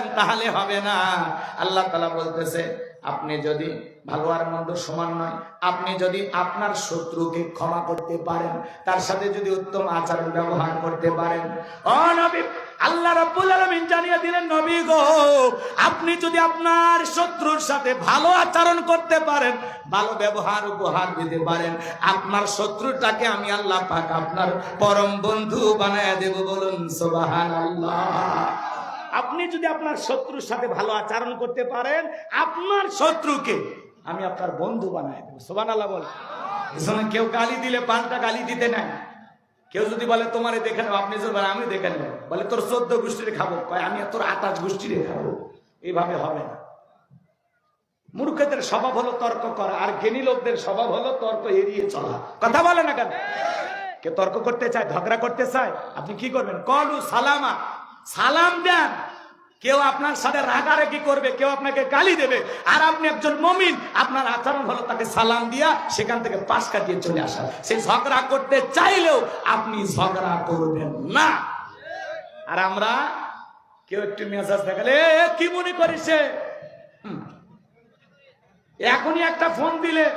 দেন তাহলে হবে না। আল্লাহ তালা বলতেছে, আপনি যদি ভালো আর মন্দ সমান নয়, আপনি যদি আপনার শত্রুকে ক্ষমা করতে পারেন, তার সাথে যদি উত্তম আচরণ ব্যবহার করতে পারেন। আল্লাহ জানিয়ে দিলেন, নবী গো, আপনি যদি আপনার শত্রুর সাথে ভালো আচরণ করতে পারেন, ভালো ব্যবহার উপহার দিতে পারেন, আপনার শত্রুটাকে আমি আল্লাহ পাক আপনার পরম বন্ধু বানায় দেব বলুন, সুবহানাল্লাহ। আপনি যদি আপনার শত্রুর সাথে ভালো আচরণ করতে পারেন, আপনার শত্রুকে আমি আপনার বন্ধু বানাই দেবো। সোবান আল্লাহ বল কেউ গালি দিলে পাল্টা গালি দিতে নাই কেউ যদি বলে, তোমারে দেখে নেব, আপনি যদি আমি দেখে নেব। বলে, তোর চোদ্দ গোষ্ঠীরে খাব। আমি তোর আঠাশ গোষ্ঠীরে খাব। এইভাবে হবে না। মূর্খদের স্বভাব হলো তর্ক করা, আর জ্ঞানী লোকদের স্বভাব হলো তর্ক এড়িয়ে চলা। কথা বলে না কেন? কে তর্ক করতে চায়, ঝগড়া করতে চায়? আপনি কি করবেন? কলু সালামা। সালাম দেন। কেউ আপনার সাথে রাগারাগি করবে কেউ আপনাকে গালি দেবে। আর আপনি একজন মমিন আপনার আচরণ হলো তাকে সালাম দিয়া সেখান থেকে পাশ কাটিয়ে চলে আসা। সে ঝগড়া করতে চাইলেও আপনি ঝগড়া করবেন না। আর আমরা কেউ একটু মেজাজ দেখালে "এ, কি মনে করিস। এখনই একটা ফোন দিলে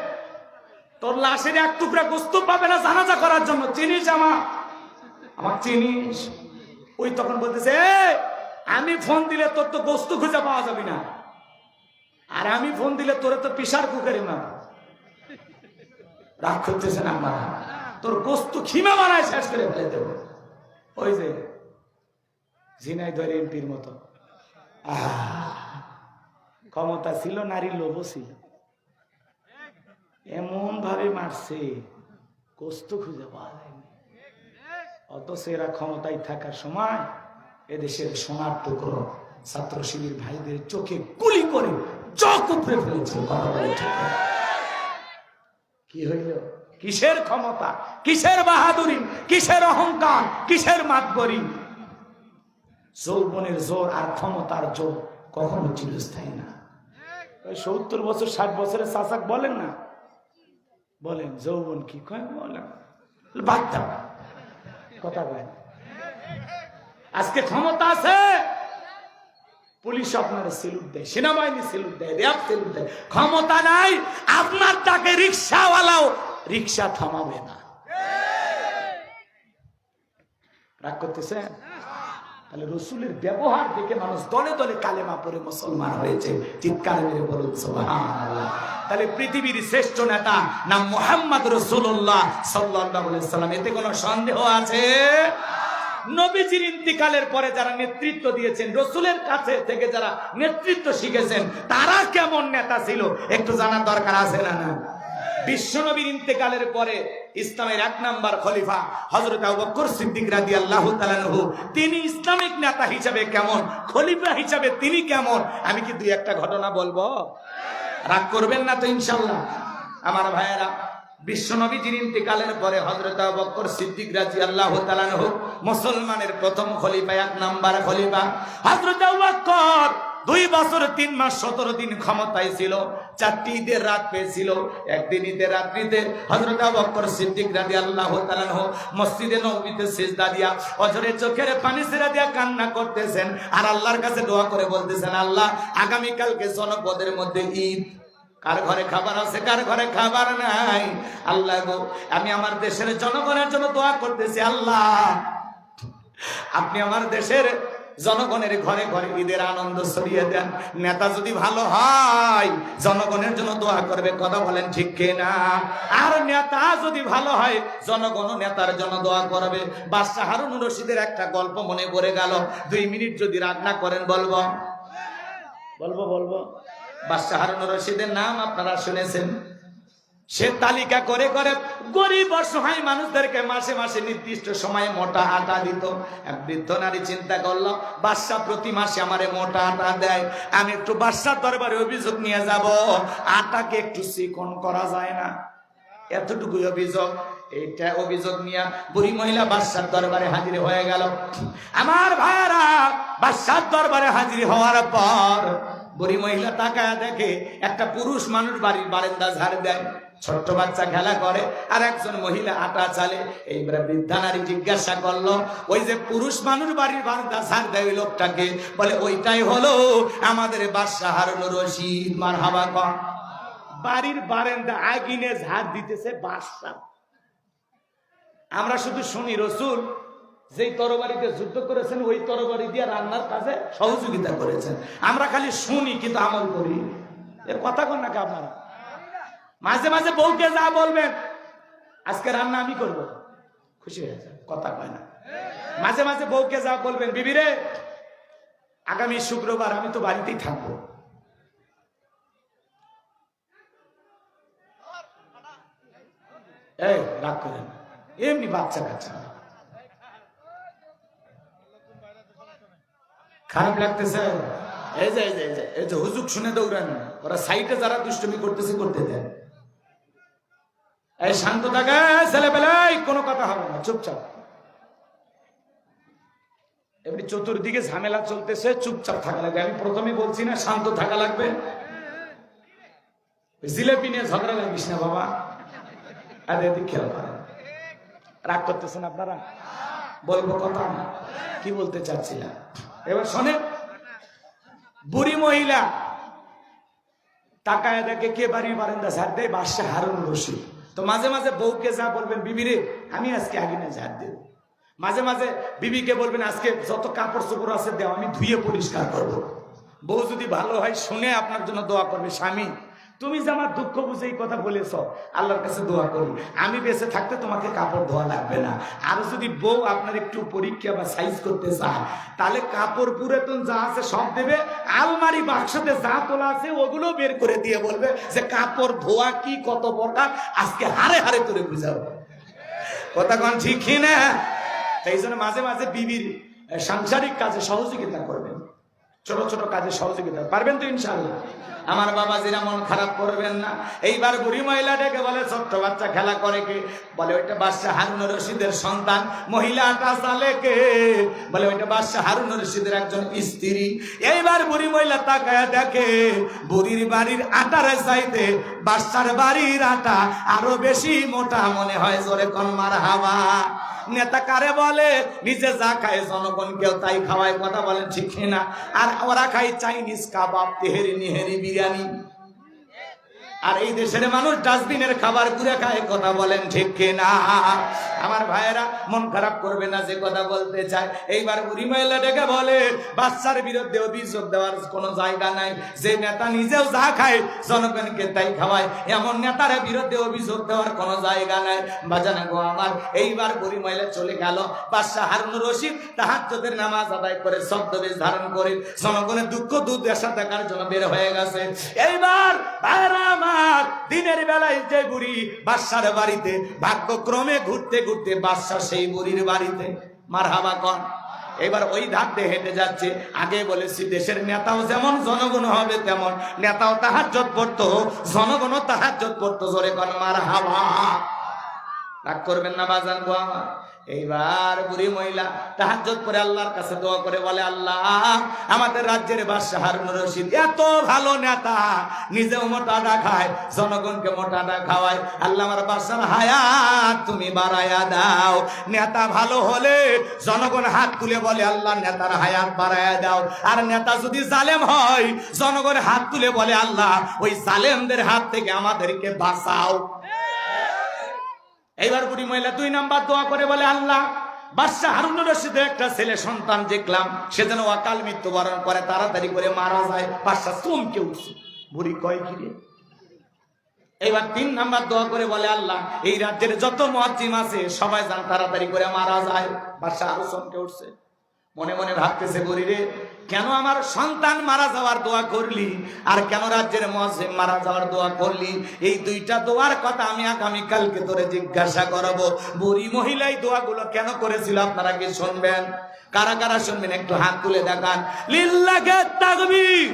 তোর লাশের এক টুকরা গোস্ত পাবে না জানাজা করার জন্য চিনিস আমার? আমার চিনিস? ওই তখন বলতেছে আমি ফোন দিলে তোর তো গোস্ত খুঁজে পাওয়া যাবে না। আর আমি ফোন দিলে তোরে তো পিসার কুকারি না রাগ করতেছে না আমার তোর গোস্ত খিমা বানায় শেষ করে ফেলে দেবো। ওই যে ঝিনাইদহ এমপির মতো। ক্ষমতা ছিল নারীর লোভ ছিল। এমন ভাবে মারছে কষ্ট খুঁজে পাওয়া যায়নি অথচ এরা ক্ষমতায় থাকার সময় এদেশের সোনার টুকরো ছাত্র শিবির ভাইদের চোখে গুলি করে চোখ ফেলেছে? কি হইল? কিসের ক্ষমতা? কিসের বাহাদুরি? কিসের অহংকার? কিসের মাতবরি? যৌবনের জোর আর ক্ষমতার জোর কখনো চিরস্থায়ী না। ওই সত্তর বছর, ষাট বছরের চাচাক বলেন না? বলেন, যৌবন কি? কয়, বলেন। বাদ দাও। কথা বলেন আজকে ক্ষমতা আছে। পুলিশ আপনার সেলুট দেয়, সেনাবাহিনী সেলুট দেয়, র্যাব সেলুট দেয়। ক্ষমতা নাই, আপনার তাকে রিক্সাওয়ালাও রিক্সা থামাবে না। রাগ করতেছেন? তাহলে রসুলের ব্যবহার দেখে মানুষ দলে দলে কালেমা পরে মুসলমান হয়েছে। চিৎকার মেরে বলুন, সুবহানাল্লাহ। তাহলে পৃথিবীর শ্রেষ্ঠ নেতা নাম মোহাম্মদ রসুল্লাহ সাল্লাহ সাল্লাম এতে কোনো সন্দেহ আছে? নবীজির ইন্তিকালের পরে যারা নেতৃত্ব দিয়েছেন, রসুলের কাছে থেকে যারা নেতৃত্ব শিখেছেন, তারা কেমন নেতা ছিল? একটু জানার দরকার আছে না না? বিশ্বনবীর ইন্তেকালের পরে ইসলামের এক নাম্বার খলিফা হজরত সিদ্দিক রাদিয়াল্লাহু তাআলাহু তিনি ইসলামিক নেতা হিসাবে কেমন? খলিফা হিসাবে তিনি কেমন? আমি কি দুই একটা ঘটনা বলব? রাগ করবেন না তো ইনশাল্লাহ। আমার ভাইয়েরা বিশ্বনবীজির ইন্তিকালের পরে হজরত বকর সিদ্দিক তালান হোক মুসলমানের প্রথম খলিফা, এক নাম্বার খলিফা হজরত বকর দুই বছর, তিন মাস, সতেরো দিন ক্ষমতায় ছিল। চারটি ঈদের রাত পেয়েছিল। একদিন ঈদের রাত্রিতে হজরত আবু বকর সিদ্দিক রাদি আল্লাহ মসজিদে নবীতে সিজদা দিয়া অজরে চোখের পানি ছেড়ে দিয়া কান্না করতেছেন আর আল্লাহর কাছে দোয়া করে বলতেছেন, আল্লাহ, আগামীকালকে জনপদের মধ্যে ঈদ। কার ঘরে খাবার আছে, কার ঘরে খাবার নাই? আল্লাহ গো, আমি আমার দেশের জনগণের জন্য দোয়া করতেছি, আল্লাহ। আপনি আমার দেশের জনগণের ঘরে ঘরে ঈদের আনন্দ ছড়িয়ে দেন। নেতা যদি ভালো হয় জনগণের জন্য দোয়া করবে কথা বলেন ঠিক না আর নেতা যদি ভালো হয় জনগণ নেতার জন্য দোয়া করবে। বাদশাহ হারুন রশিদের একটা গল্প মনে পড়ে গেল। দুই মিনিট যদি রান্না করেন বলব। বলব বলব। বাদশাহ হারুন রশিদের নাম আপনারা শুনেছেন। সে তালিকা করে করে গরিব অসহায় মানুষদেরকে মাসে মাসে নির্দিষ্ট সময়ে মোটা আটা দিত। এক বৃদ্ধ নারী চিন্তা করল, বাদশা প্রতি মাসে আমারে মোটা আটা দেয়। আমি একটু বাদশার দরবারে অভিযোগ নিয়ে যাব। আটাকে একটু চিকন করা যায় না। এতটুকুই অভিযোগ। এইটা অভিযোগ নিয়ে বুড়ি মহিলা বাদশার দরবারে হাজির হয়ে গেল। আমার ভাইয়েরা, বাদশার দরবারে হাজির হওয়ার পর বুড়ি মহিলা তাকায় দেখে একটা পুরুষ মানুষ বাড়ির বারান্দা ঝাড় দেয়। ছোট্ট বাচ্চা খেলা করে, আর একজন মহিলা আটা চালে। এইবারে বৃদ্ধা নারী জিজ্ঞাসা করল, ওই যে পুরুষ মানুষ বাড়ির বারান্দা ঝাড় দেয় ওই লোকটাকে? বলে, ওইটাই হলো আমাদের বাদশাহ হারুন রশিদ মার হাবা কর। বাড়ির বারান্দা আগিনে ঝাড় দিতেছে বাদশাহ। আমরা শুধু শুনি, রসুল, যেই তরবারিতে যুদ্ধ করেছেন, ওই তরবারি দিয়ে রান্নার কাজে সহযোগিতা করেছেন। আমরা খালি শুনি, কিন্তু আমল করি। এর কথা কন নাকি আপনারা? মাঝে মাঝে বউকে যা বলবেন, আজকে রান্না আমি করব। খুশি হয়ে যায় কথা কয় না। মাঝে মাঝে বউকে যা বলবেন বিবিরে আগামী শুক্রবার আমি তো বাড়িতেই থাকব। এই, রাগ করেন এমনি বাচ্চা কাচ্চা। খারাপ লাগতেছে? এই যে এই যে এই যে হুজুক শুনে দৌড়ান। ওরা সাইটে যারা দুষ্টমি করতেছে, করতে দেয় এই শান্ত থাকে ছেলে পেলাই কোনো কথা হবে না, চুপচাপ। এমনি চতুর্দিকে ঝামেলা চলতেছে, চুপচাপ থাকা লাগবে। আমি প্রথমে বলছি না, শান্ত থাকা লাগবে। জিলেপি নিয়ে ঝগড়া লাগিস না বাবা। আর এদিক খেয়াল রাগ করতেছেন আপনারা? বলব কথা কি বলতে চাচ্ছিলাম? এবার শোনেন, বুড়ি মহিলা টাকায় দেখে কে বাড়ির বারান্দা ঝাড় দেয়? বাদশাহ হারুন রশিদ। তো মাঝে মাঝে বউকে যা বলবেন বিবিরে আমি আজকে আগে ঝাড় দেব মাঝে মাঝে বিবিকে বলবেন, আজকে যত কাপড় চোপড় আছে দেওয়া আমি ধুয়ে পরিষ্কার করব। বউ যদি ভালো হয়, শুনে আপনার জন্য দোয়া করবে, স্বামী তুমি যে আমার দুঃখ বুঝে এই কথা বলেছ, আল্লাহর কাছে দোয়া করি আমি বেঁচে থাকতে তোমাকে কাপড় ধোয়া লাগবে না। আর যদি বউ আপনার একটু পরীক্ষা বা সাইজ করতে চায়, তাহলে কাপড় পুরাতন যা আছে সব দেবে, আলমারি বাক্সতে যা তোলা আছে ওগুলো বের করে দিয়ে বলবে যে কাপড় ধোয়া কি কত প্রকার, আজকে হারে হারে করে বুঝাবো কথা কন ঠিক কি না? তাই জন্য মাঝে মাঝে বিবির সাংসারিক কাজে সহযোগিতা করবেন। ছোট ছোট কাজে সহযোগিতা, পারবেন তো ইনশাআল্লাহ? আমার বাবা জিরা মন খারাপ করবেন না। এইবার বুড়ি মহিলা ডেকে বলে, ছোট্ট বাচ্চা খেলা করে কে? বলে, ওইটা বাদশাহ হারুন রশিদের সন্তান। মহিলাটা চালে কে? বলে, ওইটা বাদশাহ হারুন রশিদের একজন স্ত্রী। এইবার বুড়ি মহিলা তাকায় দেখে, বুড়ির বাড়ির আটার চাইতে বাদশার বাড়ির আটা আরও বেশি মোটা মনে হয়, জোরে কনমার হাওয়া। নেতা কারে বলে, নিজে যা খায় জনগণ কেউ তাই খাওয়ায়। কথা বলেন ঠিক না আর ওরা খায় চাইনিজ কাবাব, তেহেরি, নিহেরি বিরিয়ানি আর এই দেশের মানুষ ডাস্টবিনের খাবার ঘুরে খায়, কথা বলেন ঠিক না আমার ভাইয়েরা, মন খারাপ করবে না যে কথা বলতে চায়। এইবার বুড়ি মহিলা ডেকে বলে, বাচ্চার বিরুদ্ধে অভিযোগ দেওয়ার কোনো জায়গা নাই। যে নেতা নিজেও যা খায়, জনগণকে তাই খাওয়ায়। এমন নেতার বিরুদ্ধে অভিযোগ দেওয়ার কোনো জায়গা নাই। বাজানা গো আমার, এইবার বুড়ি মহিলা চলে গেল। বাদশাহ হারুন রশিদ তাহাজ্জুদের নামাজ আদায় করে ছদ্মবেশ ধারণ করে জনগণের দুঃখ দুর্দশা দেখার জন্য বের হয়ে গেছে। এইবার ভাইরা আমার দিনের বেলায় যে বুড়ি বাদশার বাড়িতে, ভাগ্যক্রমে ঘুরতে ঘুরতে বাদশাহ সেই বুড়ির বাড়িতে। মার হাবা কন। এবার ওই দিয়ে হেঁটে যাচ্ছে। আগে বলেছি, দেশের নেতাও যেমন জনগণ হবে তেমন। নেতাও তাহার জত পড়তো, জনগণও তাহার জত পড়তো। জোরে কন মার হাবা রাগ করবেন না বাজান গো আমার। এইবার বুড়ি মহিলা তাহাজ্জত করে আল্লাহর কাছে দোয়া করে বলে, আল্লাহ, আমাদের রাজ্যের বাদশাহ হারুন রশিদ এত ভালো নেতা, নিজেও মোটাটা খায় জনগণকে মোটাটা খাওয়ায় আল্লাহ আমার বাদশার হায়াত তুমি বাড়ায়া দাও। নেতা ভালো হলে জনগণ হাত তুলে বলে, আল্লাহ, নেতার হায়াত বাড়ায়া দাও। আর নেতা যদি জালেম হয়, জনগণ হাত তুলে বলে, আল্লাহ, ওই জালেমদের হাত থেকে আমাদেরকে বাঁচাও। এইবার বুড়ি মহিলা দুই নাম্বার দোয়া করে বলে, আল্লাহ, বাদশাহ হারুন রশিদ একটা ছেলে সন্তান দেখলাম, সে যেন অকাল মৃত্যুবরণ করে, তাড়াতাড়ি করে মারা যায়, বাদশাহ চমকে উঠছে। বুড়ি কয় ঘিরে এইবার তিন নাম্বার দোয়া করে বলে, আল্লাহ, এই রাজ্যের যত মহাজিম আছে, সবাই যেন তাড়াতাড়ি করে মারা যায়। বাদশাহ আরও চমকে উঠছে। মনে মনে ভাবতেছে বলি রে, কেন আমার সন্তান মারা যাওয়ার দোয়া করলি? আর কেন রাজ্যের মহাসিম মারা যাওয়ার দোয়া করলি? এই দুইটা দোয়ার কথা আমি আগামী কালকে তোরে জিজ্ঞাসা করব। বুড়ি মহিলাই দোয়াগুলো কেন করেছিল আপনারা কি শুনবেন? কারা কারা শুনবেন? একটু হাত তুলে দেখান। লিল্লাকে তাকবীর।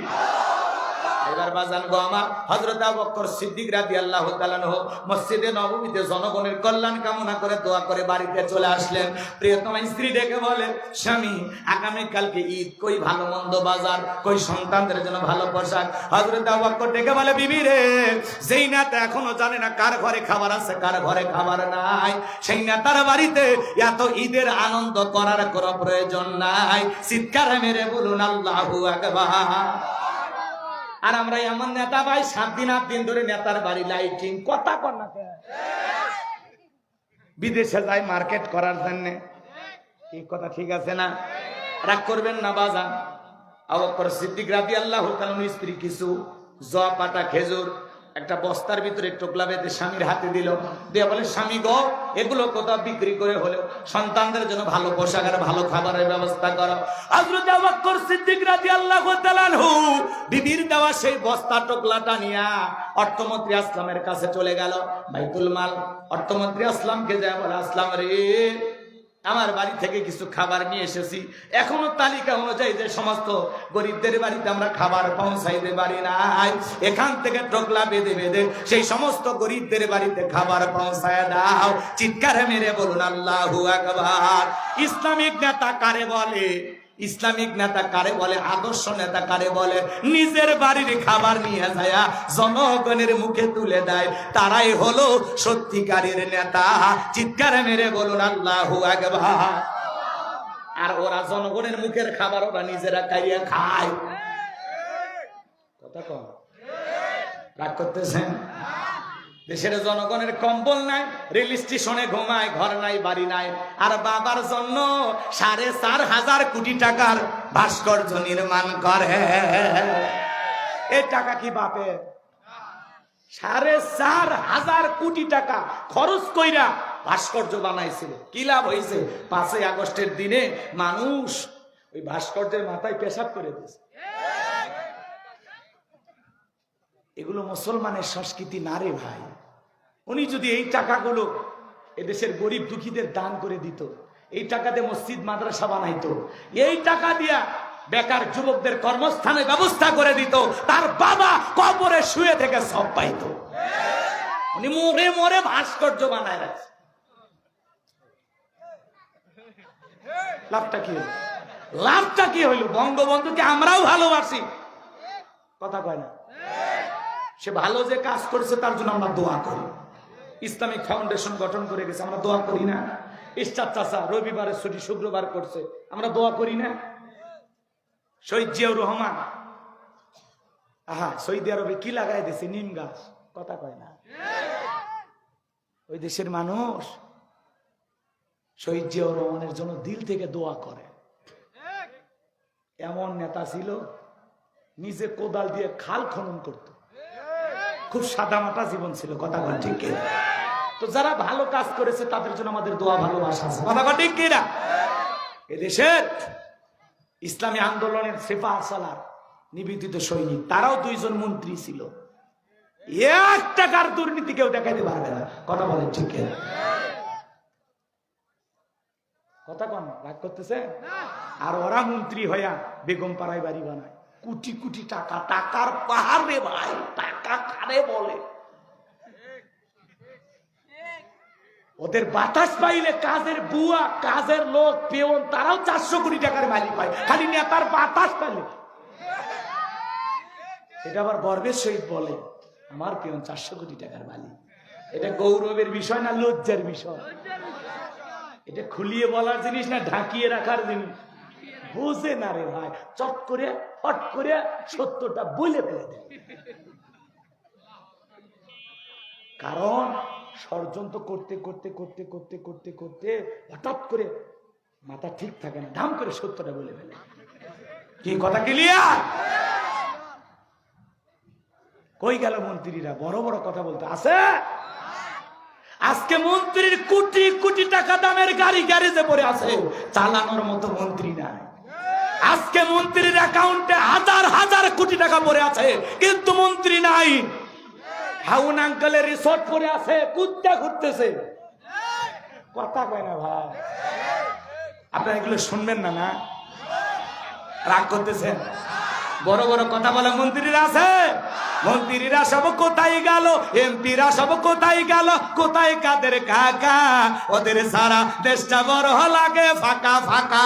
এবার বাজান গো আমার হযরত আবু বকর সিদ্দিক রাদিয়াল্লাহু তাআলা আনহু মসজিদে নববীতে জনগণের কল্যাণ কামনা করে দোয়া করে বাড়িতে চলে আসলেন। প্রিয়তম স্ত্রী ডেকে বলে, স্বামী আগামী কালকে ঈদ কই ভালো মন্দ বাজার, কই সন্তানদের জন্য ভালো পোশাক? হযরত আবু বকর ডেকে বলে, বিবি রে, যেই নেতা এখনও জানে না কার ঘরে খাবার আছে, কার ঘরে খাবার নাই, সেই নেতার বাড়িতে এত ঈদের আনন্দ করার কোনো প্রয়োজন নাই। চিৎকার মেরে বলুন, আল্লাহু আকবার। আর আমরা এমন নেতা ভাই, সাত দিন, আট দিন ধরে নেতার বাড়ি লাইটিং, কথা বিদেশে যাই মার্কেট করার জন্য। এই কথা ঠিক আছে না? রাগ করবেন না বাজান। আবার সিদ্দিক রাতি আল্লাহ স্ত্রী কিছু জ পাটা খেজুর একটা বস্তার ভিতরে টোকলা বেঁধে স্বামীর হাতে দিল। দিয়ে বলে, স্বামী গো, এগুলো কোথাও বিক্রি করে হলেও সন্তানদের জন্য ভালো পোশাক আর ভালো খাবারের ব্যবস্থা করো। বিবির দেওয়া সেই বস্তা টোকলাটা নিয়া অর্থমন্ত্রী আসলামের কাছে চলে গেল। বাইতুল মাল, অর্থমন্ত্রী আসলামকে যায় বলে, আসলাম রে আমার বাড়ি থেকে কিছু খাবার নিয়ে এসেছি। এখনও তালিকা অনুযায়ী যে সমস্ত গরিবদের বাড়িতে আমরা খাবার পৌঁছাইতে পারি নাই, এখান থেকে টোকলা বেঁধে বেঁধে সেই সমস্ত গরিবদের বাড়িতে খাবার পৌঁছায় দাও। চিৎকারে মেরে বলুন, আল্লাহ আকবার। ইসলামিক নেতা কারে বলে? ইসলামিক নেতা কারে বলে, আদর্শ নেতা কারে বলে, নিজের বাড়ির খাবার নিয়ে যায় জনগণের মুখে তুলে দেয়। তারাই হলো সত্যিকারের নেতা। চিৎকার মেরে বলুন, আল্লাহু আর ওরা জনগণের মুখের খাবার ওরা নিজেরা খাইয়া খায়। কথা কম রাগ করতেছেন? দেশের জনগণের কম্বল নাই, রেল স্টেশনে ঘুমায়, ঘর নাই, বাড়ি নাই। আর বাবার জন্য সাড়ে চার হাজার কোটি টাকার ভাস্কর্য নির্মাণ করে। এই টাকা কি বাপে? সাড়ে চার হাজার কোটি টাকা খরচ কইরা ভাস্কর্য বানাইছিল। কি লাভ হয়েছে পাঁচই আগস্টের দিনে মানুষ ওই ভাস্কর্যের মাথায় পেশাব করে দিয়েছে। এগুলো মুসলমানের সংস্কৃতি না রে ভাই? উনি যদি এই টাকাগুলো এদেশের গরিব দুঃখীদের দান করে দিত, এই টাকাতে মসজিদ, মাদ্রাসা বানাইতো, এই টাকা দিয়া বেকার যুবকদের কর্মস্থানে ব্যবস্থা করে দিত, তার বাবা কবরে শুয়ে থেকে সব পাইতো। উনি মরে মরে ভাস্কর্য বানায় রাখছে। লাভটা কি হলো লাভটা কি হইল? বঙ্গবন্ধুকে আমরাও ভালোবাসি। কথা কয় না? সে ভালো যে কাজ করেছে, তার জন্য আমরা দোয়া করি। ইসলামিক ফাউন্ডেশন গঠন করে গেছে, আমরা দোয়া করি না। ইস্টার চাষা রবিবারের ছুটি, শুক্রবার করছে, আমরা দোয়া করি না। শহীদ জিয়াউর রহমান, আহা সৌদি আরবে কি লাগাই নিম গাছ? কথা কয় না। ওই দেশের মানুষ শহীদ জিয়াউর রহমানের জন্য দিল থেকে দোয়া করে। এমন নেতা ছিল, নিজে কোদাল দিয়ে খাল খনন করত। খুব সাদা সাদামাটা জীবন ছিল, কথা বল ঠিক? তো যারা ভালো কাজ করেছে, তাদের জন্য আমাদের দোয়া, ভালোবাসা কথা কন ঠিক কিনা? এদেশের ইসলামী আন্দোলনের সেফা আসালার নিবেদিত সৈনিক, তারাও দুইজন মন্ত্রী ছিল। এক টাকার দুর্নীতি কেউ দেখাইতে পারবে না। কথা বলেন ঠিক? কথা কন, রাগ করতেছে আর ওরা মন্ত্রী হইয়া বেগম পাড়ায় বাড়ি বানায়। কোটি কোটি টাকা, টাকার পাহাড় ভাই, টাকা কারে বলে? ওদের বাতাস পাইলে কাজের বুয়া, কাজের লোক পেওন তারাও চারশো কোটি টাকার মালিক হয়। খালি নেতার বাতাস পাইলে। এটা আবার গর্বের সহিত বলে, আমার পেওন চারশো কোটি টাকার মালিক। এটা গৌরবের বিষয় না লজ্জার বিষয়? এটা খুলিয়ে বলার জিনিস না, ঢাকিয়ে রাখার জিনিস? বুঝে না রে ভাই। চট করে হট করে সত্যটা বলে ফেলে দেয়। কারণ ষড়যন্ত্র করতে করতে করতে করতে করতে করতে হঠাৎ করে মাথা ঠিক থাকে না ধাম করে সত্যটা বলে ফেলে। কি কথা ক্লিয়ার কই গেল মন্ত্রীরা? বড় বড় কথা বলতে আছে? আজকে মন্ত্রীর কোটি কোটি টাকা দামের গাড়ি গ্যারেজে পড়ে আছে। চালানোর মতো মন্ত্রী নাই। আজকে মন্ত্রীর অ্যাকাউন্টে হাজার হাজার কোটি টাকা পড়ে আছে, কিন্তু মন্ত্রী নাই। হাউন আঙ্কেলের রিসোর্ট পড়ে আছে, কুত্তা ঘুরতেছে। কথা কয় না ভাই। আপনারা এগুলো শুনবেন না না? রাগ করতেছেন? বড় বড় কথা বলে, মন্ত্রীরা আছে? মন্ত্রীরা সব কোথায় গেল? এমপিরা সব কোথায় গেল? কোথায় কাদের কাকা? ওদের সারা দেশটা বড় লাগে, ফাঁকা ফাঁকা।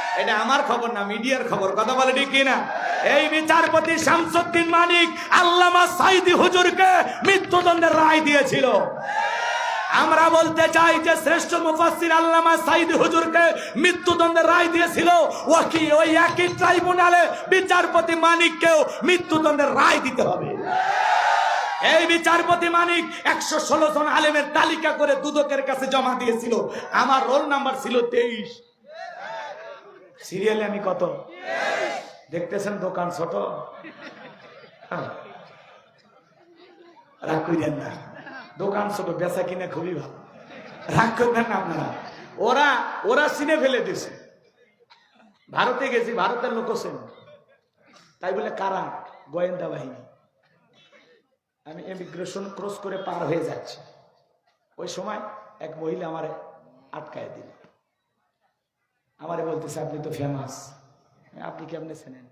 এটা আমার খবর না, মিডিয়ার খবর, কথা বলে ঠিক কিনা? এই বিচারপতি শামসুদ্দিন মানিক আল্লামা সাইদি হুজুরকে মৃত্যুদণ্ডের রায় দিয়েছিল। আমরা বলতে চাই যে শ্রেষ্ঠ মুফাসসির আল্লামা সাইদি হুজুরকে মৃত্যুদণ্ডের রায় দিয়েছিল। ওকি ওই একই ট্রাইব্যুনালে বিচারপতি মানিককেও মৃত্যুদণ্ডের রায় দিতে হবে। এই বিচারপতি মানিক একশো ষোলো জন আলেমের তালিকা করে দুদকের কাছে জমা দিয়েছিল। আমার রোল নাম্বার ছিল তেইশ। সিরিয়ালে আমি কত? দেখতেছেন দোকান ছোট? হ্যাঁ। রাগ করিলেন না। দোকান ছোট, বেচা কিনে খুবই ভালো। রাগ করবেন না আপনারা। ওরা ওরা চিনে ফেলে দিছে। ভারতে গেছি, ভারতের লোক চেনে। তাই বলে কারা? গোয়েন্দা বাহিনী। আমি ইমিগ্রেশন ক্রস করে পার হয়ে যাচ্ছি। ওই সময় এক মহিলা আমার আটকায় দিল। আমারে বলতেছে, আপনি তো ফেমাস আপনি কেমনে চেনেন?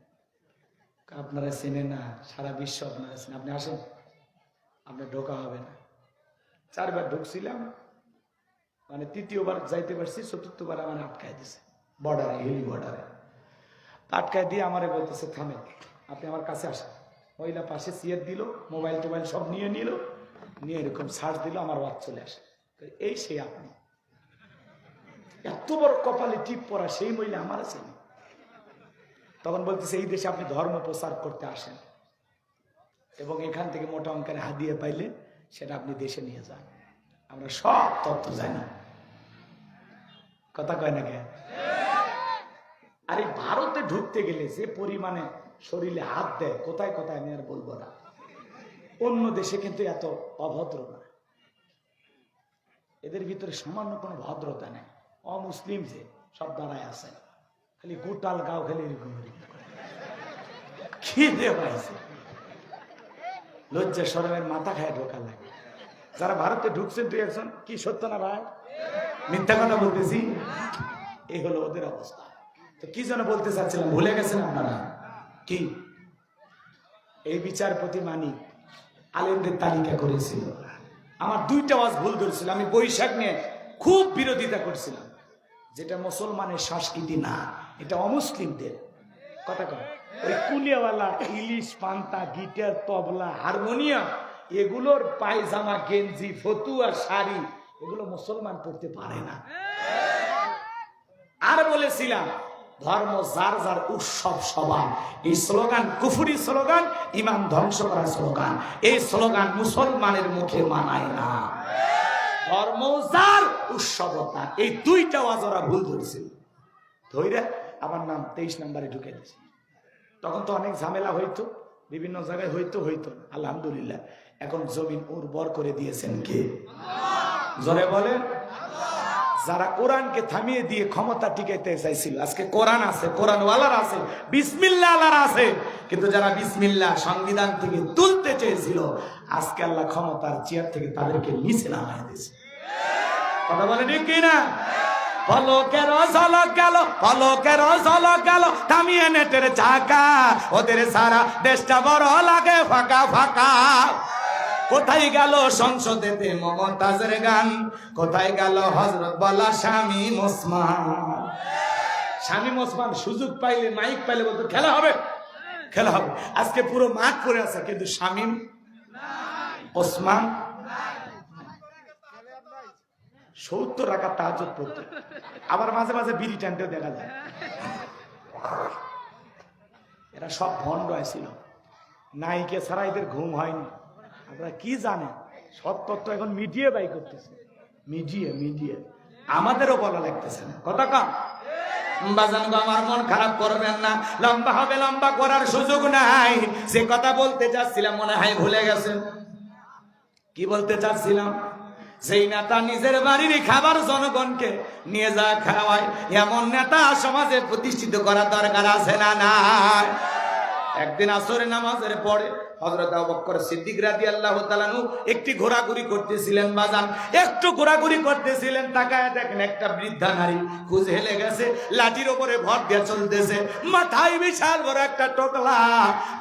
আপনারা চেনেন না, সারা বিশ্ব আপনারা চেনেন। আপনি আসেন, আপনার ঢোকা হবে না। চারবার ঢুকছিলাম মানে তৃতীয়বার যাইতে পারছি, চতুর্থবার আমার আটকায় দিছে বর্ডারে হিলি বর্ডারে আটকায় দিয়ে আমারে বলতেছে থামেন আপনি আমার কাছে আসেন। মহিলা পাশে সিয়ার দিল মোবাইল টোবাইল সব নিয়ে নিল, নিয়ে এরকম সার্চ দিল, আমার ওয়াচ চলে আসে। এই সেই আপনি। এত বড় কপালে টিপ পরা সেই মহিলা আমার আছে তখন বলতেছে, এই দেশে আপনি ধর্ম প্রচার করতে আসেন এবং এখান থেকে মোটা অঙ্কের হাদিয়ে পাইলে সেটা আপনি দেশে নিয়ে যান। আমরা সব তথ্য জানি। কথা কয় না কেন আরে ভারতে ঢুকতে গেলে যে পরিমাণে শরীরে হাত দেয়, কোথায় কোথায় আমি আর বলব না। অন্য দেশে কিন্তু এত অভদ্র না। এদের ভিতরে সামান্য কোনো ভদ্রতা নেই। অমুসলিম যে, সব দাঁড়ায় আছে। খালি গোটাল গাও খালি। কি দেওয়াইছে লজ্জা সরমের মাথা খায় ঢোকা লাগে। যারা ভারতে ঢুকছেন, তুই একজন? কি সত্য না ভাই? মিথ্যা কথা বলতেছি? এই হলো ওদের অবস্থা। তো কি যেন বলতে চাচ্ছিলাম, ভুলে গেছেন আপনারা? কি? এই বিচারপতি মানিক আলেমদের তালিকা করেছিল। আমার দুইটা ওয়াজ ভুল করেছিল। আমি বৈশাখ নিয়ে খুব বিরোধিতা করছিলাম। যেটা মুসলমানের সংস্কৃতি না, এটা অমুসলিমদের। কথা কয়। ওই কুলিয়াওয়ালা, ইলিশ, পান্তা, গিটার, তবলা, হারমোনিয়াম, এগুলোর পায়জামা, গেঞ্জি, ফতুয়া, শাড়ি, এগুলো মুসলমান পড়তে পারে না। আর বলেছিলাম, ধর্ম যার যার উৎসব সভা এই স্লোগান কুফুরি স্লোগান ইমান ধ্বংস করা স্লোগান। এই স্লোগান মুসলমানের মুখে মানায় না। ধর্ম যার উৎসবতা। এই দুইটা ওয়াজরা ভুল ধরেছিল। ধৈরা আমার নাম তেইশ নাম্বারে ঢুকে দিয়েছে। তখন তো অনেক ঝামেলা হইতো, বিভিন্ন জায়গায় হইতো হইতো। আলহামদুলিল্লাহ, এখন জমিন উর্বর করে দিয়েছেন কে? জোরে বলেন। যারা কোরআনকে থামিয়ে দিয়ে ক্ষমতা টিকাইতে চাইছিল, আজকে কোরআন আছে কোরআন ওয়ালার আছে বিসমিল্লা আল্লাহর আছে। কিন্তু যারা বিসমিল্লা সংবিধান থেকে তুলতে চেয়েছিল, আজকে আল্লাহ ক্ষমতার চেয়ার থেকে তাদেরকে নিচে নামায় দিয়েছে। কথা বলে ঠিক কিনা? পলকের ঝলক গেল পলকের ঝলক গেল থামিয়ে নেটের চাকা ওদের সারা দেশটা বড় লাগে ফাঁকা ফাঁকা। কোথায় গেল সংসদেতে মমতাজের গান? কোথায় গেল হজরত বলা স্বামী মোসমান? স্বামী মোসমান, সুযোগ পাইলে, মাইক পাইলে বলতো, খেলা হবে খেলা হবে। আজকে পুরো মাঠ পড়ে আছে, কিন্তু স্বামী, ওসমান সত্তর টাকা তাহাজত পড়তো। আবার মাঝে মাঝে বিড়ি টানতেও দেখা যায়। এরা সব ভণ্ড ছিল নায়িকে ছাড়া এদের ঘুম হয়নি। আপনারা কি জানেন? সব তত্ত্ব এখন মিডিয়া বাই করতেছে। Media media. আমাদেরও বলা লাগতেছে না। কথা কম আমার মন খারাপ করবেন না। হবে করার সুযোগ কথা বলতে চাচ্ছিলাম, মনে হয় ভুলে গেছেন। কি বলতে চাচ্ছিলাম? সেই নেতা নিজের বাড়ির খাবার জনগণকে নিয়ে যা খাওয়ায়, এমন নেতা সমাজে প্রতিষ্ঠিত করা দরকার আছে না না একদিন আসরে নামাজের পরে হজরত সিদ্দিক রাজি আল্লাহ একটি ঘোরাঘুরি করতেছিলেন বাজান একটু ঘোরাঘুরি করতেছিলেন, তাকায় দেখেন একটা বৃদ্ধা নারী খুঁজ হেলে গেছে, লাঠির ওপরে ভর দিয়ে চলতেছে, মাথায় বিশাল বড় একটা টোকলা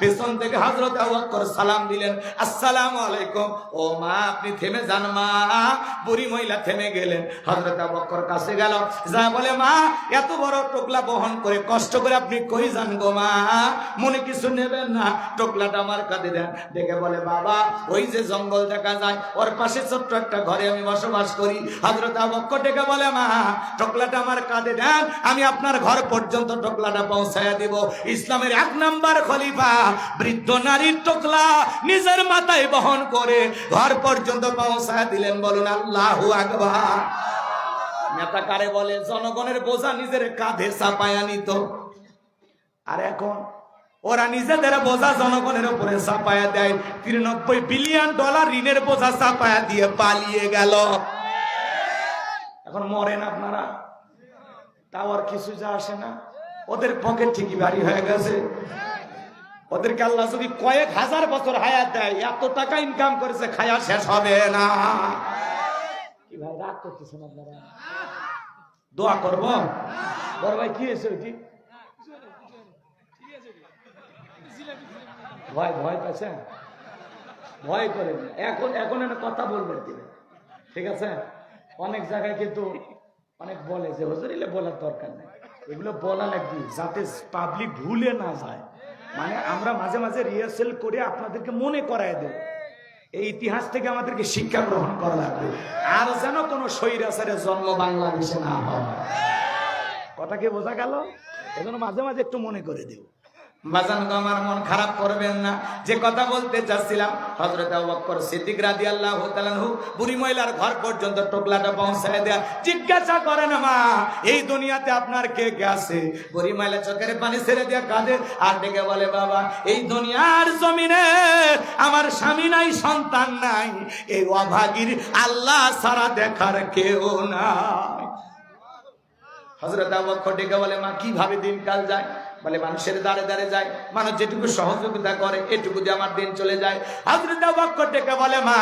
পেছন থেকে হজরত সালাম দিলেন, আসসালাম আলাইকুম। ও মা, আপনি থেমে যান মা। বুড়ি মহিলা থেমে গেলেন হজরত বক্কর কাছে গেল, যা বলে মা, এত বড় টোকলা বহন করে কষ্ট করে আপনি কই যান গো মা? মনে কিছু নেবেন না টোকলাটা আমার কাঁধে দেন দেখে বলে, বাবা, ওই যে জঙ্গল দেখা যায়, ওর পাশে ছোট্ট একটা ঘরে আমি বসবাস করি। হজরত বক্ক ডেকে বলে, মা, টোকলাটা আমার কাঁধে দেন, আমি আপনার ঘর পর্যন্ত টোকলাটা পৌঁছায় দিব। ইসলামের এক নাম্বার খলিফা বৃদ্ধ নারীর টোকলা নিজের মাথায় বহন করে ঘর পর্যন্ত পৌঁছায় দিলেন। বলুন, আল্লাহু আকবার। নেতা কারে বলে, জনগণের বোঝা নিজের কাঁধে চাপায়া নিত। আর এখন ওরা নিজেদের বোঝা জনগণের উপরে চাপায়া দেয়, তিরানব্বই বিলিয়ন ডলার ঋণের বোঝা চাপায়া দিয়ে পালিয়ে গেল। এখন মরেন আপনারা? তাও আর কিছু যা আসে না? ওদের পকেট ঠিকই ভারী হয়ে গেছে। ওদেরকে আল্লাহ যদি কয়েক হাজার বছর হায়াত দেয়, এত টাকা ইনকাম করেছে, খায়া শেষ হবে না। কি ভাই, রাগ করতেছেন আপনারা? দোয়া করব? বড় ভাই, কি হয়েছে ওইটি? ভয় ভয় পাচ্ছেন ভয় করেন না। এখন এখন একটা কথা বলবেন কি ঠিক আছে? অনেক জায়গায় কিন্তু অনেক বলে যে হজরিলে বলার দরকার নেই। এগুলো বলা লাগবে, যাতে পাবলিক ভুলে না যায়। মানে আমরা মাঝে মাঝে রিহার্সেল করে আপনাদেরকে মনে করায় দেব। এই ইতিহাস থেকে আমাদেরকে শিক্ষা গ্রহণ করা লাগবে। আর যেন কোনো স্বৈরাচারের জন্ম বাংলাদেশে না হয়। কথা কি বোঝা গেল? এজন্য মাঝে মাঝে একটু মনে করে দেব। বাজান গো আমার মন খারাপ করবেন না? যে কথা বলতে চাচ্ছিলাম, হযরত আবু বকর সিদ্দিক রাদিয়াল্লাহু তাআলাহু বুড়ি মহিলার ঘর পর্যন্ত টোকলাটা পৌঁছায় দেয়া। জিজ্ঞাসা করেন, মা, এই দুনিয়াতে আপনার কে কে আছে? বুড়ি মহিলা চোখের পানি ছেড়ে দিয়া কাঁদে, আর ডেকে বলে, বাবা, এই দুনিয়ার জমিনে আমার স্বামী নাই, সন্তান নাই। এই অভাগীর আল্লাহ সারা দেখার কেউ নাই। হজরত আবক্ষ ডেকে বলে, মা, কীভাবে দিনকাল যায়? বলে মানুষের দাঁড়ে দাঁড়ে যায়, মানুষ যেটুকু সহযোগিতা করে, এটুকু দিয়ে আমার দিন চলে যায়। হজরত আবক্ষ ডেকে বলে, মা,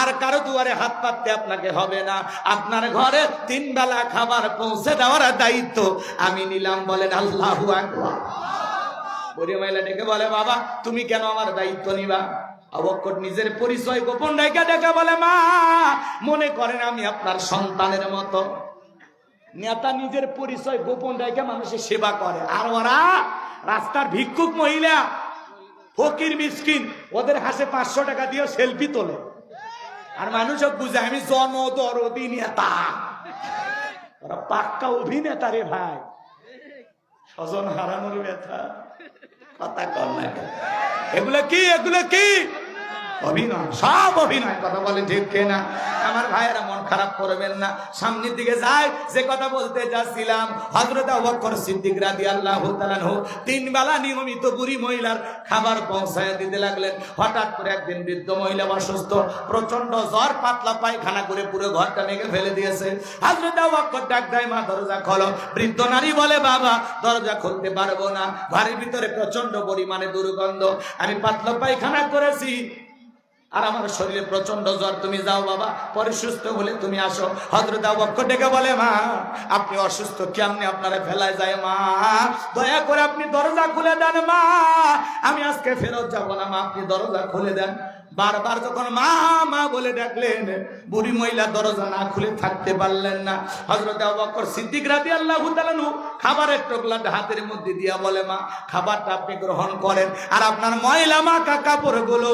আর কারও দুয়ারে হাত পাততে আপনাকে হবে না। আপনার ঘরে তিন বেলা খাবার পৌঁছে দেওয়ার দায়িত্ব আমি নিলাম। বলেন আল্লাহু মহিলা ডেকে বলে, বাবা, তুমি কেন আমার দায়িত্ব নিবা? অবক্ষর নিজের পরিচয় গোপন রেখে ডেকে বলে, মা, মনে করেন আমি আপনার সন্তানের মতো। নেতা নিজের পরিচয় গোপন রেখে মানুষের সেবা করে। আর ওরা রাস্তার ভিক্ষুক মহিলা, ফকির, মিসকিন, ওদের হাসে পাঁচশো টাকা দিয়ে সেলফি তোলে। আর মানুষও বুঝে, আমি জনদরদি নেতা। ওরা পাক্কা অভিনেতা রে ভাই। স্বজন হারানোর ব্যথা। কথা কর না এগুলো কি? এগুলো কি? অভিনয়। সব অভিনয়। কথা বলেন ঠিক না আমার ভাইয়েরা মন খারাপ করবেন না। সামনের দিকে যায় যে কথা বলতে যাচ্ছিলাম হজরত অবকর সিদ্দিক রাদি আল্লাহ তিন বেলা নিয়মিত বুড়ি মহিলার খাবার পৌঁছায় দিতে লাগলেন। হঠাৎ করে একদিন বৃদ্ধ মহিলা অসুস্থ প্রচণ্ড জ্বর পাতলা পায়খানা করে পুরো ঘরটা মেঘে ফেলে দিয়েছে। হজরত অবকর ডাক দেয় মা দরজা খোলো। বৃদ্ধ নারী বলে বাবা দরজা খুলতে পারব না। ঘরের ভিতরে প্রচণ্ড পরিমাণে দুর্গন্ধ। আমি পাতলা পায়খানা করেছি আর আমার শরীরে প্রচণ্ড জ্বর। তুমি যাও বাবা, পরে সুস্থ হলে তুমি আসো। হজরত বক্ষ ডেকে বলে, মা, আপনি অসুস্থ কেমনি আপনারা ফেলায় যায়, মা? দয়া করে আপনি দরজা খুলে দেন, মা। আমি আজকে ফেরত যাব না, মা, আপনি দরজা খুলে দেন। বারবার যখন মা মা বলে ডাকলেন, বুড়ি মহিলা দরজা না খুলে থাকতে পারলেন না। হজরত বক্কর সিদ্দিক রাতি আল্লাহ খাবারের টোকলাটা হাতের মধ্যে দিয়া বলে, মা, খাবারটা আপনি গ্রহণ করেন। আর আপনার ময়লা, মা কাপড়গুলো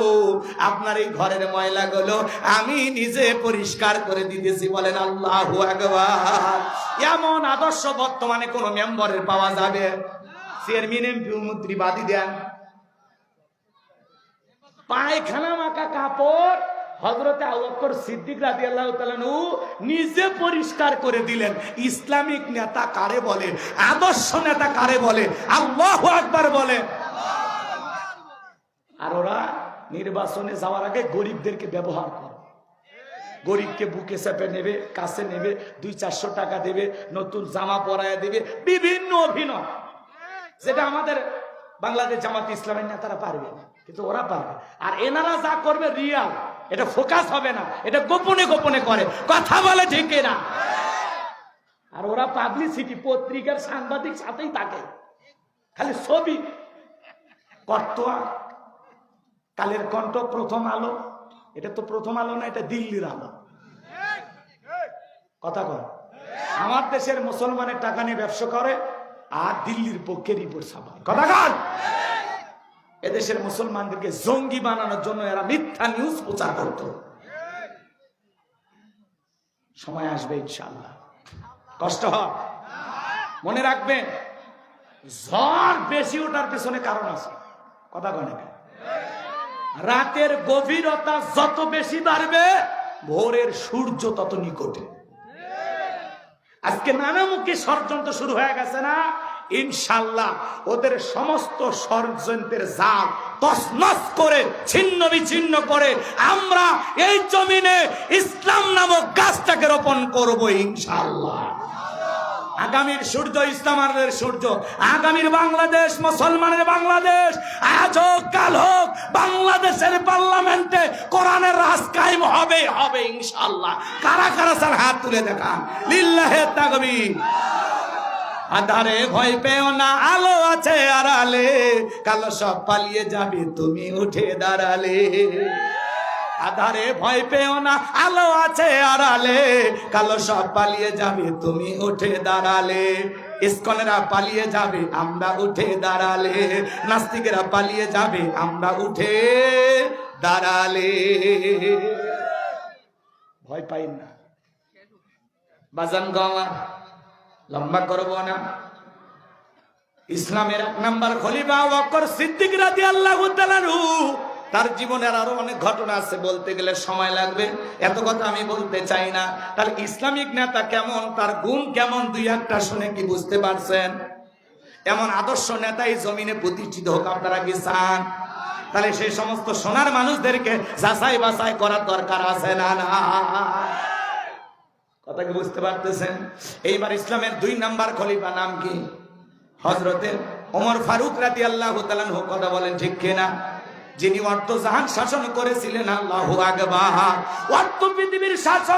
আপনার এই ঘরের ময়লা গুলো আমি নিজে পরিষ্কার করে দিতেছি। বলেন, আল্লাহ এমন আদর্শ বর্তমানে কোন মেম্বারের পাওয়া যাবে? চেয়ারম্যান, এমপি মন্ত্রী বাদি দেন পায়খানা মাখা কাপড় হজরতে আবুবকর সিদ্দিক রাদিয়াল্লাহু তাআলা নু নিজে পরিষ্কার করে দিলেন। ইসলামিক নেতা কারে বলে? আদর্শ নেতা কারে বলে? আল্লাহু আকবার বলে। আর ওরা নির্বাচনে যাওয়ার আগে গরিবদেরকে ব্যবহার করে। গরিবকে বুকে চেপে নেবে, কাছে নেবে, দুই চারশো টাকা দেবে, নতুন জামা পরায় দেবে, বিভিন্ন অভিনয়। যেটা আমাদের বাংলাদেশ জামাত ইসলামের নেতারা পারবে না। কিন্তু ওরা পারবে। আর এনারা যা করবে রিয়াল এটা ফোকাস হবে না, এটা গোপনে গোপনে করে। কথা বলে ঠিক না আর ওরা পাবলিসিটি পত্রিকার সাংবাদিক সাথেই থাকে। খালি ছবি। কর্তোয়া। কালের কণ্ঠ প্রথম আলো। এটা তো প্রথম আলো না, এটা দিল্লির আলো। কথা কর আমার দেশের মুসলমানের টাকা নিয়ে ব্যবসা করে, আর দিল্লির পক্ষে রিপোর্ট ছাপায়। কথা কর এদেশের মুসলমানদেরকে জঙ্গি বানানোর জন্য এরা মিথ্যা নিউজ প্রচার করত। সময় আসবে ইনশাল্লাহ কষ্ট হয়। মনে রাখবেন, ঝড় বেশি ওঠার পেছনে কারণ আছে। কথা কয় না রাতের গভীরতা যত বেশি বাড়বে, ভোরের সূর্য তত নিকটে। আজকে নানামুখী ষড়যন্ত্র শুরু হয়ে গেছে না? ইনশাল্লাহ ওদের সমস্ত ষড়যন্ত্রের জাল তসনস করে, ছিন্ন বিচ্ছিন্ন করে আমরা এই জমিনে ইসলাম নামক গাছটাকে রোপণ করব ইনশাল্লাহ আগামীর সূর্য ইসলামের সূর্য, আগামীর বাংলাদেশ, মুসলমানের বাংলাদেশ, আজ হোক, কাল হোক, বাংলাদেশের পার্লামেন্টে কোরআনের রাজ কায়েম হবে হবে ইনশাআল্লাহ। কারা কারা স্যার হাত তুলে দেখান? লিল্লাহে তাকবীর। আধারে ভয় পেও না, আলো আছে আড়ালে, কালো সব পালিয়ে যাবে, তুমি উঠে দাঁড়ালে। আধারে ভয় পেও না, আলো আছে আড়ালে, কালো সব পালিয়ে যাবে, তুমি উঠে দাঁড়ালে। ইস্কনেরা পালিয়ে যাবে, আমরা উঠে দাঁড়ালে। নাস্তিকেরা পালিয়ে যাবে, আমরা উঠে দাঁড়ালে। ভয় পাই না। বাজান গাওয়া লম্বা করব না। ইসলামের এক নাম্বার খলিফা ওয়াক্কর সিদ্দিক রাদিয়াল্লাহু তাআলা তার জীবনের আরও অনেক ঘটনা আছে, বলতে গেলে সময় লাগবে। এত কথা আমি বলতে চাই না। তাহলে ইসলামিক নেতা কেমন, তার গুণ কেমন, দুই একটা শুনে কি বুঝতে পারছেন? এমন আদর্শ নেতাই জমিনে প্রতিষ্ঠিত হোক আপনারা কি চান? তাহলে সেই সমস্ত সোনার মানুষদেরকে যাচাই বাছাই করার দরকার আছে না না? কথা কি বুঝতে পারতেছেন? এইবার ইসলামের দুই নাম্বার খলিফা নাম কি? হজরতের ওমর ফারুক রাতি আল্লাহ কথা বলেন ঠিক কিনা? যিনি অর্থ জাহান শাসন করেছিলেন, আল্লাহ আগবাহা অর্থ পৃথিবীর শাসন